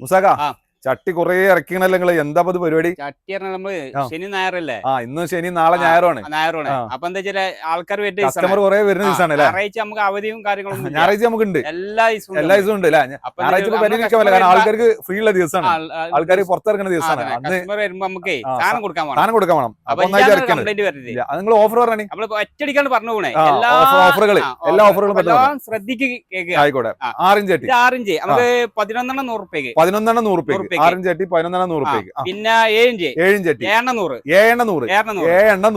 മുസാക ആ. ചട്ടി കുറേ ഇറക്കിണല്ലോ നിങ്ങൾ. എന്താ ഇത് പരിപാടി? ചട്ടി നമ്മൾ. ശനി ഞായറല്ലേ ആ ഇന്ന് ശനി നാളെ ഞായറാണ് ഞായറാണ്. അപ്പൊ എന്താ വെച്ചാൽ ആൾക്കാർ വരുന്ന കസ്റ്റമർ കൊറേ വരുന്ന ദിവസമാണ് ഞായറാഴ്ച നമുക്ക് അവധിയും കാര്യങ്ങളും. ഞായറാഴ്ച നമുക്ക് ഉണ്ട് എല്ലാ ദിവസവും എല്ലാ ദിവസവും ഉണ്ട് ഞായറാഴ്ച പരിഗണിക്കാമല്ല കാരണം ആൾക്കാർക്ക് ഫ്രീ ഉള്ള ദിവസമാണ് ആൾ- ആൾ- ആൾക്കാർ പുറത്തിറങ്ങുന്ന ദിവസമാണ് അതന്നെ. വരുമ്പോ നമുക്ക് സാധനം കൊടുക്കാൻ വേണം സാധനം കൊടുക്കാൻ വേണം അപ്പൊ അത് നിങ്ങൾ ഓഫർ പറയണേ നമ്മൾ ഒറ്റടിക്കാണ്ട് പറഞ്ഞു പോണേ. എല്ലാ ഓഫറുകളും ശ്രദ്ധിക്കുക എല്ലാ ഓഫറുകളും offerകളും അപ്പൊ പെട്ടെന്ന് എല്ലാം ശ്രദ്ധിക്ക് കേൾക്കുക. ആയിക്കോട്ടെ. ആറിഞ്ച് ആറിഞ്ച്. നമുക്ക് പതിനൊന്നെണ്ണം നൂറ് റുപ്യക്ക് പതിനൊന്നെണ്ണം നൂറ് ആറിഞ്ച് ചട്ടി പതിനൊന്നെണ്ണം നൂറ് രൂപയ്ക്ക് പിന്നെ ഏഴിഞ്ച്. ഏഴും ഏഴെണ്ണ നൂറ് ഏഴെണ്ണം നൂറ് ഏഴെണ്ണം നൂറ് ഏഴെണ്ണം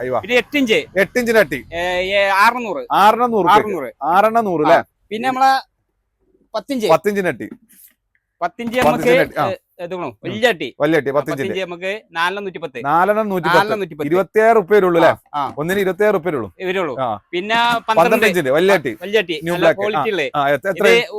അയ്യോ. പിന്നെ എട്ടിഞ്ച്. എട്ടിഞ്ചിന് ചട്ടി. ആറ് നൂറ് ആറെണ്ണം നൂറ് ആറ് റുപ്യക്ക് നൂറ് ആറെണ്ണം അല്ലേ? പിന്നെ നമ്മളെ പത്തിഞ്ച്. ചട്ടി. പത്തിഞ്ച് നമുക്ക് ചട്ടി. പത്തിഞ്ച് നമുക്ക് ഇരുപത്തിയാറ് റുപ്യ ഉള്ളൂ അല്ലേ? ഒന്നിന് ഇരുപത്തിയാറ് റുപ്യ ഉള്ളൂ പിന്നെ പന്ത്രണ്ട്. ക്വാളിറ്റി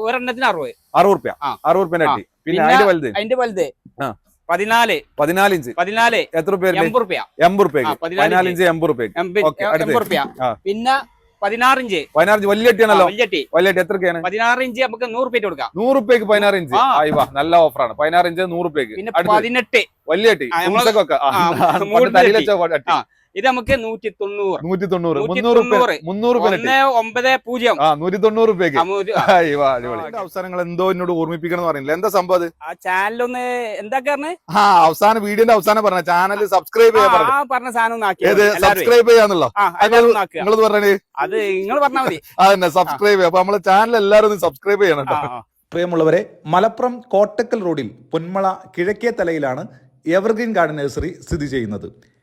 ഒരെണ്ണത്തിന് അറുപത്. അറുപത് റുപ്യ അറുപത് റുപ്യ ചട്ടി. പിന്നെ അതിന്റെ വലുത്? അതിന്റെ വലുത്. ആ. പതിനാല്. പതിനാല് ഇഞ്ച്. പതിനാല്. എത്ര രൂപ വരുന്നത്? എൺപത് റുപ്യ എൺപത് റുപ്യക്ക് പതിനാല് പതിനാല് ഇഞ്ച്. എൺപത് എൺപത് റുപ്യ പിന്നെ പതിനാറ് ഇഞ്ച്. പതിനാറ് ഇഞ്ച്. വലിയ വലിയ എത്രക്കാണ് പതിനാറ് ഇഞ്ച് നമുക്ക് നൂറ് കൊടുക്കാം. നൂറ് രൂപയ്ക്ക് പതിനാറ് ഇഞ്ച്. നല്ല ഓഫറാണ്. പതിനാറ് ഇഞ്ച് നൂറ് രൂപയ്ക്ക് പിന്നെ പതിനെട്ട്. വലിയ ഇത് നമുക്ക് നൂറ്റി തൊണ്ണൂറ് നൂറ്റി തൊണ്ണൂറ് മുന്നൂറ്. മുന്നൂറ് ഒന്ന് ഒമ്പത് പൂജ്യം. ആ നൂറ്റി തൊണ്ണൂറ് രൂപയ്ക്ക് അവസാനങ്ങൾ എന്തോ എന്നോട് ഓർമ്മിപ്പിക്കണം എന്ന് പറയുന്നില്ല. എന്താ സംഭവം അത്? ആ ചാനലൊന്ന് എന്താ പറഞ്ഞ് ആ അവസാന വീഡിയോന്റെ അവസാനം പറഞ്ഞ ചാനൽ സബ്സ്ക്രൈബ് ചെയ്യാൻ പറഞ്ഞു ആ പറഞ്ഞ സാധനം സബ്സ്ക്രൈബ് ചെയ്യാന്നുള്ളോ? നിങ്ങൾ പറഞ്ഞു? അത് നിങ്ങൾ പറഞ്ഞാൽ മതി. അതന്നെ സബ്സ്ക്രൈബ് ചെയ്യാം. അപ്പൊ നമ്മളെ ചാനൽ എല്ലാവരും സബ്സ്ക്രൈബ് ചെയ്യണം കേട്ടോ. പ്രിയമുള്ളവരെ മലപ്പുറം കോട്ടക്കൽ റോഡിൽ പൊന്മള കിഴക്കേ തലയിലാണ് എവർഗ്രീൻ ഗാർഡൻ നഴ്സറി സ്ഥിതി ചെയ്യുന്നത്.